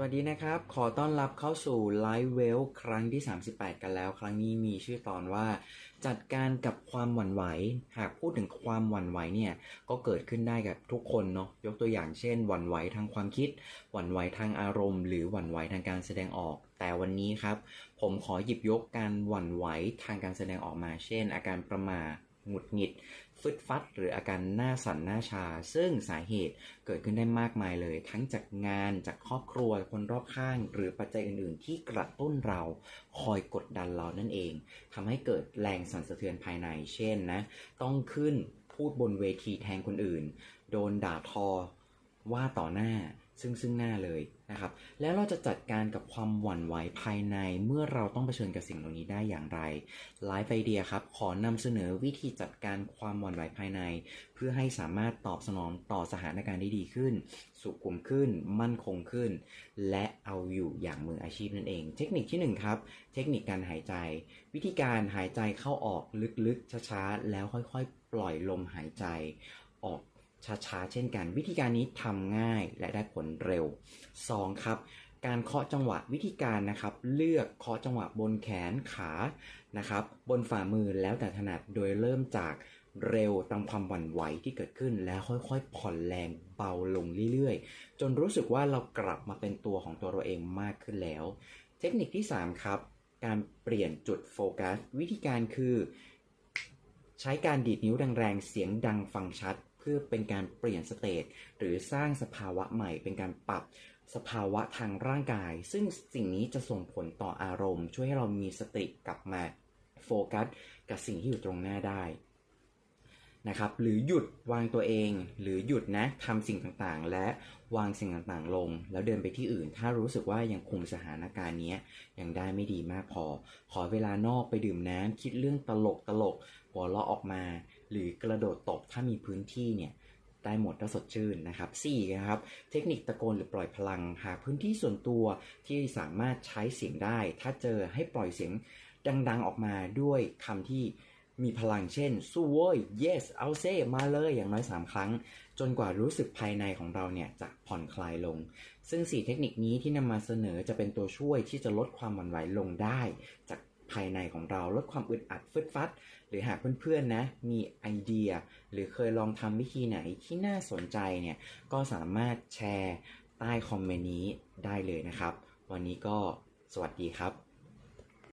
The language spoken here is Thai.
สวัสดีนะครับ ขอต้อนรับเข้าสู่ไลฟ์เวลครั้งที่ 38 กันแล้ว ครั้งนี้มีชื่อตอนว่า จัดการกับความหวั่นไหว หากพูดถึงความหวั่นไหวเนี่ย ก็เกิดขึ้นได้กับทุกคนเนาะ ยกตัวอย่างเช่น หวั่นไหวทางความคิด หวั่นไหวทางอารมณ์ หรือหวั่นไหวทางการแสดงออก แต่วันนี้ครับ ผมขอหยิบยกการหวั่นไหวทางการแสดงออกมา เช่น อาการประหมา หงุดหงิด ฟึดฟัด หรืออาการหน้าสั่นหน้าชา ซึ่งสาเหตุเกิดขึ้นได้มากมายเลย ทั้งจากงานจากครอบครัวคนรอบข้าง หรือปัจจัยอื่น ๆ ที่กระตุ้นเราคอยกดดันเรานั่นเองทำให้เกิดแรงสั่นสะเทือนภายใน เช่นนะ ต้องขึ้นพูดบนเวทีแทนคนอื่น โดนด่าทอ ว่าต่อหน้าซึ่งซึ่งหน้าเลยนะครับ แล้วเราจะจัดการกับความหวั่นไหวภายในเมื่อเราต้องเผชิญกับสิ่งเหล่านี้ได้อย่างไรไลฟ์ไอเดียครับ ขอนำเสนอวิธีจัดการความหวั่นไหวภายใน เพื่อให้สามารถตอบสนองต่อสถานการณ์ได้ดีขึ้น สุขุมขึ้น มั่นคงขึ้น และเอาอยู่อย่างมืออาชีพนั่นเอง เทคนิคที่หนึ่งครับ เทคนิคการหายใจ วิธีการหายใจเข้าออกลึกๆช้าๆแล้วค่อยๆ ปล่อยลมหายใจออก ช้าๆ เช่นกัน วิธีการนี้ทำง่ายและได้ผลเร็ว 2. ครับ การเคาะจังหวะวิธีการนะครับ เลือกเคาะจังหวะบนแขนขานะครับ บนฝ่ามือแล้วแต่ถนัดโดยเริ่มจากเร็วตามความหวั่นไหวที่เกิดขึ้นแล้วค่อยๆ ผ่อนแรงเบาลงเรื่อยๆ จนรู้สึกว่าเรากลับมาเป็นตัวของตัวเราเองมากขึ้นแล้ว เทคนิคที่ 3 ครับ การเปลี่ยนจุดโฟกัส วิธีการคือ ใช้การดีดนิ้วแรงๆเสียงดังฟังชัด พื่อเป็นการเปลี่ยนสเตตหรือสร้างสภาวะใหม่ เป็นการปรับสภาวะทางร่างกาย ซึ่งสิ่งนี้จะส่งผลต่ออารมณ์ ช่วยให้เรามีสติกลับมาโฟกัสกับสิ่งที่อยู่ตรงหน้าได้นะครับหรือหยุดวางตัวเอง หรือหยุดนะทำสิ่งต่างๆ และวางสิ่งต่างๆลง แล้วเดินไปที่อื่น ถ้ารู้สึกว่ายังคุมสถานการณ์นี้ยังได้ไม่ดีมากพอ ขอเวลานอกไปดื่มน้ำคิดเรื่องตลกตลกหัวเราะออกมา หรือกระโดดตบถ้ามีพื้นที่เนี่ยได้หมดถ้าสดชื่นนะครับ4นะครับเทคนิคตะโกนหรือปล่อยพลังหาพื้นที่ส่วนตัวที่สามารถใช้เสียงได้ ถ้าเจอให้ปล่อยเสียงดัง ๆออกมาด้วยคำที่มีพลังเช่น สู้โว้ย yes เอาเซ่มาเลยอย่างน้อย 3 ครั้ง จนกว่ารู้สึกภายในของเราเนี่ยจะผ่อนคลายลง ซึ่ง 4 เทคนิคนี้ที่นำมาเสนอจะเป็นตัวช่วยที่จะลดความหวั่นไหวลงได้ จาก ภายในของเราลดความอึดอัดฟึดฟัด หรือหากเพื่อนๆนะมีไอเดีย หรือเคยลองทำวิธีไหนที่น่าสนใจเนี่ยก็สามารถแชร์ใต้คอมเมนต์นี้ได้เลยนะครับ วันนี้ก็สวัสดีครับ